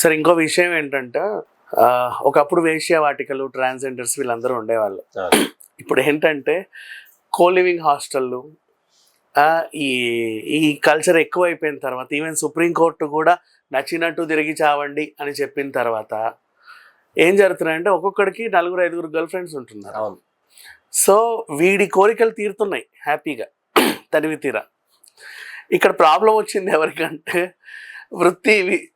సరే ఇంకో విషయం ఏంటంటే ఒకప్పుడు వేశ్య వాటికలు ట్రాన్స్జెండర్స్ వీళ్ళందరూ ఉండేవాళ్ళు. ఇప్పుడు ఏంటంటే కో లివింగ్ హాస్టళ్ళు ఈ ఈ కల్చర్ ఎక్కువైపోయిన తర్వాత ఈవెన్ సుప్రీంకోర్టు కూడా నచ్చినట్టు తిరిగి చావండి అని చెప్పిన తర్వాత ఏం జరుగుతున్నాయంటే ఒక్కొక్కడికి నలుగురు ఐదుగురు గర్ల్ ఫ్రెండ్స్ ఉంటున్నారు. సో వీడి కోరికలు తీరుతున్నాయి హ్యాపీగా తనివి తీరా. ఇక్కడ ప్రాబ్లం వచ్చింది ఎవరికంటే వృత్తి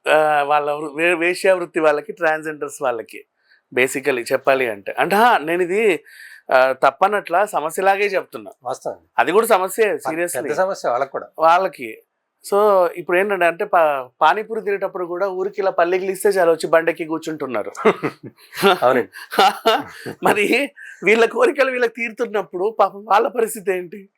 వాళ్ళ వేశ్యా వృత్తి వాళ్ళకి ట్రాన్స్జెండర్స్ వాళ్ళకి బేసికలీ చెప్పాలి అంటే. అంటే నేను ఇది తప్పనట్ల సమస్యలాగే చెప్తున్నా. వాస్తవం. అది కూడా సమస్య సీరియస్లీ. పెద్ద సమస్య వాళ్ళకి కూడా. వాళ్ళకి. సో ఇప్పుడు ఏంటంటే అంటే పానీపూరి తినేటప్పుడు కూడా ఊరికి ఇలా పల్లెకి ఇస్తే చాలా వచ్చి బండకి కూర్చుంటున్నారు. అవునండి. మరి వీళ్ళ కోరికలు వీళ్ళకి తీరుతున్నప్పుడు పాపం వాళ్ళ పరిస్థితి ఏంటి?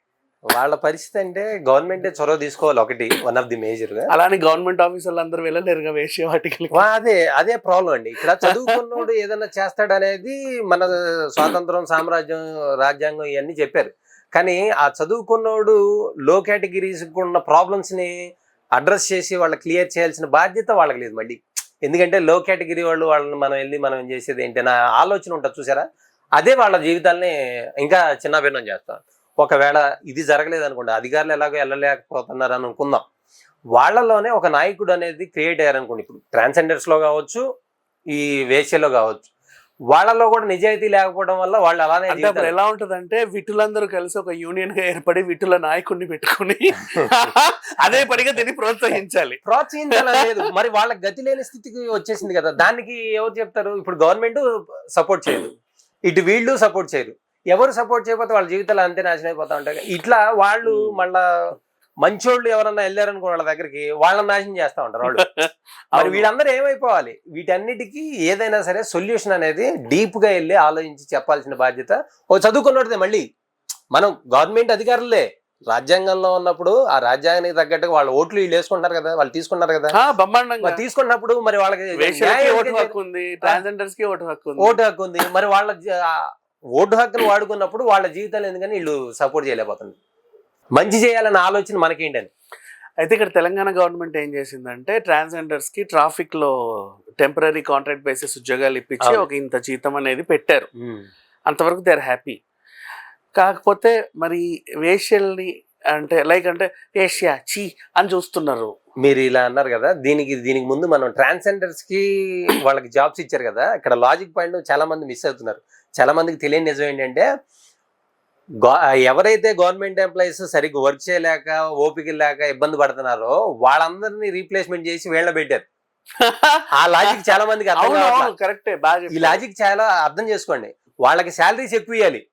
వాళ్ళ పరిస్థితి అంటే గవర్నమెంట్ చొరవ తీసుకోవాలి ఒకటి వన్ ఆఫ్ ది మేజర్గా అలానే గవర్నమెంట్ ఆఫీసర్లు అందరూ వెళ్ళలేరుగా వేసే వాటికి. అదే అదే ప్రాబ్లం అండి. ఇక్కడ చదువుకున్నోడు ఏదైనా చేస్తాడనేది మన స్వాతంత్రం సామ్రాజ్యం రాజ్యాంగం ఇవన్నీ చెప్పారు. కానీ ఆ చదువుకున్నోడు లో కేటగిరీస్ ఉన్న ప్రాబ్లమ్స్ని అడ్రస్ చేసి వాళ్ళకి క్లియర్ చేయాల్సిన బాధ్యత వాళ్ళకి లేదు మళ్ళీ. ఎందుకంటే లో కేటగిరీ వాళ్ళు వాళ్ళని మనం వెళ్ళి మనం చేసేది ఏంటి ఆలోచన ఉంటుంది చూసారా? అదే వాళ్ళ జీవితాల్ని ఇంకా చిన్నభిన్నం చేస్తాం. ఒకవేళ ఇది జరగలేదు అనుకోండి అధికారులు ఎలాగో వెళ్ళలేకపోతున్నారు అని అనుకుందాం. వాళ్ళలోనే ఒక నాయకుడు అనేది క్రియేట్ అయ్యారనుకోండి ఇప్పుడు ట్రాన్స్జెండర్స్లో కావచ్చు ఈ వేశ్యలో కావచ్చు వాళ్ళలో కూడా నిజాయితీ లేకపోవడం వల్ల వాళ్ళు అలానే అంటే ఎలా ఉంటదంటే విటులందరూ కలిసి ఒక యూనియన్గా ఏర్పడి విటుల నాయకుడిని పెట్టుకుని అదే పనిగా దీన్ని ప్రోత్సహించాలి. ప్రోత్సహించాలని లేదు. మరి వాళ్ళకి గతి లేని స్థితికి వచ్చేసింది కదా. దానికి ఎవరు చెప్తారు? ఇప్పుడు గవర్నమెంట్ సపోర్ట్ చేయదు. ఇటు వీళ్ళు సపోర్ట్ చేయరు. ఎవరు సపోర్ట్ చేయకపోతే వాళ్ళ జీవితాలు అంతే నాశనం అయిపోతా ఉంటాయి. ఇట్లా వాళ్ళు. మళ్ళా మంచోళ్ళు ఎవరన్నా వెళ్ళారనుకో వాళ్ళ దగ్గరికి వాళ్ళని నాశనం చేస్తా ఉంటారు వాళ్ళు. మరి. వీళ్ళందరూ ఏమైపోవాలి? వీటన్నిటికీ ఏదైనా సరే సొల్యూషన్ అనేది డీప్గా వెళ్ళి ఆలోచించి చెప్పాల్సిన బాధ్యత ఓ చదువుకున్నదే మళ్ళీ. మనం గవర్నమెంట్ అధికారులే. రాజ్యాంగంలో ఉన్నప్పుడు ఆ రాజ్యాంగానికి తగ్గట్టుగా వాళ్ళ ఓట్లు వీళ్ళు వేసుకుంటారు కదా వాళ్ళు తీసుకున్నారు కదా. బ్రహ్మాండంగా. తీసుకున్నప్పుడు మరి వాళ్ళకి వేశ్యలకి న్యాయం ఓటు ఎందుకు హక్కు ఉంది ట్రాన్స్జెండర్స్కి ఓటు హక్కు ఉంది ఓటు హక్కు ఉంది మరి వాళ్ళ ఓటు హక్కును వాడుకున్నప్పుడు వాళ్ళ జీవితాలు ఎందుకని వీళ్ళు సపోర్ట్ చేయలేకపోతుంది మంచి చేయాలన్న ఆలోచన మనకేంటని అయితే ఇక్కడ తెలంగాణ గవర్నమెంట్ ఏం చేసిందంటే ట్రాన్స్జెండర్స్కి ట్రాఫిక్లో టెంపరీ కాంట్రాక్ట్ బేసిస్ ఉద్యోగాలు ఇప్పించి. ఒక ఇంత జీతం అనేది పెట్టారు. అంతవరకు దే ఆర్ హ్యాపీ. కాకపోతే మరి వేష్యల్ని అంటే లైక్ అంటే ఏషియా చీ అని చూస్తున్నారు. మీరు ఇలా అన్నారు కదా దీనికి దీనికి ముందు మనం ట్రాన్స్జెండర్స్కి వాళ్ళకి జాబ్స్ ఇచ్చారు కదా ఇక్కడ లాజిక్ పాయింట్ చాలా మంది మిస్ అవుతున్నారు. చాలా మందికి తెలియని నిజం ఏంటంటే ఎవరైతే గవర్నమెంట్ ఎంప్లాయీస్ సరిగ్గా వర్క్ చేయలేక ఓపిక లేక ఇబ్బంది పడుతున్నారో వాళ్ళందరినీ రీప్లేస్మెంట్ చేసి వీళ్ళ పెట్టారు. ఆ లాజిక్ చాలా మందికి అర్థం కరెక్టే బాగా ఈ. లాజిక్ చాలా అర్థం చేసుకోండి. వాళ్ళకి శాలరీస్ ఎక్కువ ఇవ్వాలి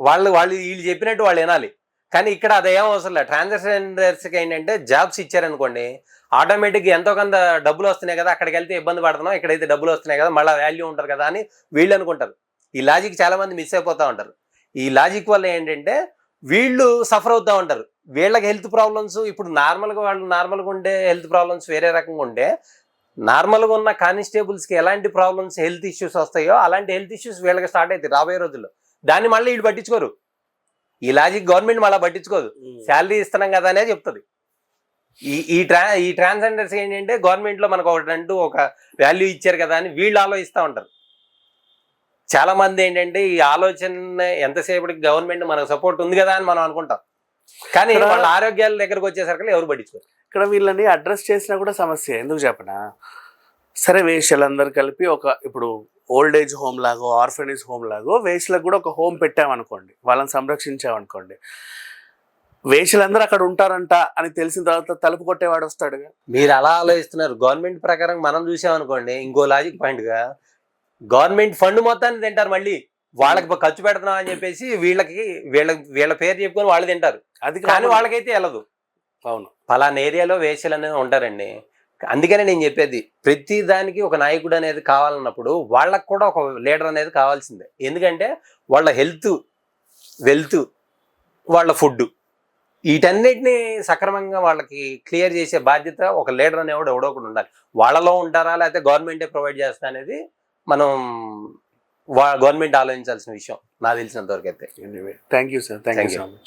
వాళ్ళు వాళ్ళు వీళ్ళు చెప్పినట్టు వాళ్ళు వినాలి. కానీ ఇక్కడ అదేం అవసరం లేదు. ట్రాన్సాక్షన్స్కి ఏంటంటే జాబ్స్ ఇచ్చారనుకోండి ఆటోమేటిక్గా ఎంతో కొంత డబ్బులు వస్తున్నాయి కదా అక్కడికి వెళ్తే ఇబ్బంది పడుతున్నాం ఇక్కడైతే డబ్బులు వస్తున్నాయి కదా మళ్ళీ వాల్యూ ఉంటారు కదా అని వీళ్ళు అనుకుంటారు. ఈ లాజిక్ చాలా మంది మిస్ అయిపోతూ ఉంటారు. ఈ లాజిక్ వల్ల ఏంటంటే వీళ్ళు సఫర్ అవుతూ ఉంటారు. వీళ్ళకి హెల్త్ ప్రాబ్లమ్స్ ఇప్పుడు నార్మల్గా వాళ్ళు నార్మల్గా ఉండే హెల్త్ ప్రాబ్లమ్స్ వేరే రకంగా ఉంటే నార్మల్గా ఉన్న కానిస్టేబుల్స్కి ఎలాంటి ప్రాబ్లమ్స్ హెల్త్ ఇష్యూస్ వస్తాయో అలాంటి హెల్త్ ఇష్యూస్ వీళ్ళకి స్టార్ట్ అవుతాయి రాబోయే రోజుల్లో. దాన్ని మళ్ళీ వీళ్ళు పట్టించుకోరు. ఈ లాజిక్ గవర్నమెంట్ మళ్ళీ పట్టించుకోదు. శాలరీ ఇస్తున్నాం కదా అనే చెప్తుంది. ఈ ఈ ట్రా ఈ ట్రాన్స్జెండర్స్ ఏంటంటే గవర్నమెంట్లో మనకు ఒకటి అంటూ ఒక వాల్యూ ఇచ్చారు కదా అని వీళ్ళు ఆలోచిస్తూ ఉంటారు. చాలా మంది ఏంటంటే ఈ ఆలోచన ఎంతసేపటికి గవర్నమెంట్ మనకు సపోర్ట్ ఉంది కదా అని మనం అనుకుంటాం. కానీ వాళ్ళ ఆరోగ్యాల దగ్గరకు వచ్చేసరికి ఎవరు పట్టించుకోరు. ఇక్కడ వీళ్ళని అడ్రస్ చేసినా కూడా సమస్య. ఎందుకు చెప్పనా? సరే వేష్యలందరూ కలిపి ఒక ఇప్పుడు ఓల్డ్ ఏజ్ హోమ్ లాగో ఆర్ఫనేజ్ హోమ్ లాగో వేష్యలకు కూడా ఒక హోమ్ పెట్టామనుకోండి. వాళ్ళని సంరక్షించామనుకోండి. వేష్యలందరూ అక్కడ ఉంటారంట అని తెలిసిన తర్వాత తలుపు కొట్టేవాడు వస్తాడుగా. మీరు అలా ఆలోచిస్తున్నారు. గవర్నమెంట్ ప్రకారం మనం చూసామనుకోండి ఇంకో లాజిక్ పాయింట్గా గవర్నమెంట్ ఫండ్ మొత్తాన్ని తింటారు మళ్ళీ. వాళ్ళకి ఖర్చు పెడుతున్నాం అని చెప్పేసి వీళ్ళకి వీళ్ళ వీళ్ళ పేరు చెప్పుకొని వాళ్ళు తింటారు. అది కానీ వాళ్ళకైతే వెళ్ళదు. అవును. పలానా ఏరియాలో వేషలు అనేవి ఉంటారండి. అందుకనే నేను చెప్పేది ప్రతి దానికి ఒక నాయకుడు అనేది కావాలన్నప్పుడు వాళ్ళకు కూడా ఒక లీడర్ అనేది కావాల్సిందే. ఎందుకంటే వాళ్ళ హెల్త్ వెల్త్ వాళ్ళ ఫుడ్ వీటన్నిటిని సక్రమంగా వాళ్ళకి క్లియర్ చేసే బాధ్యత ఒక లీడర్ అనేవాడు ఎవడో ఒకడు ఉండాలి. వాళ్ళలో ఉంటారా లేకపోతే గవర్నమెంటే ప్రొవైడ్ చేస్తా అనేది మనం గవర్నమెంట్ ఆలోచించాల్సిన విషయం. నాకు తెలిసినంత వరకు అయితే thank you sir thank you. So much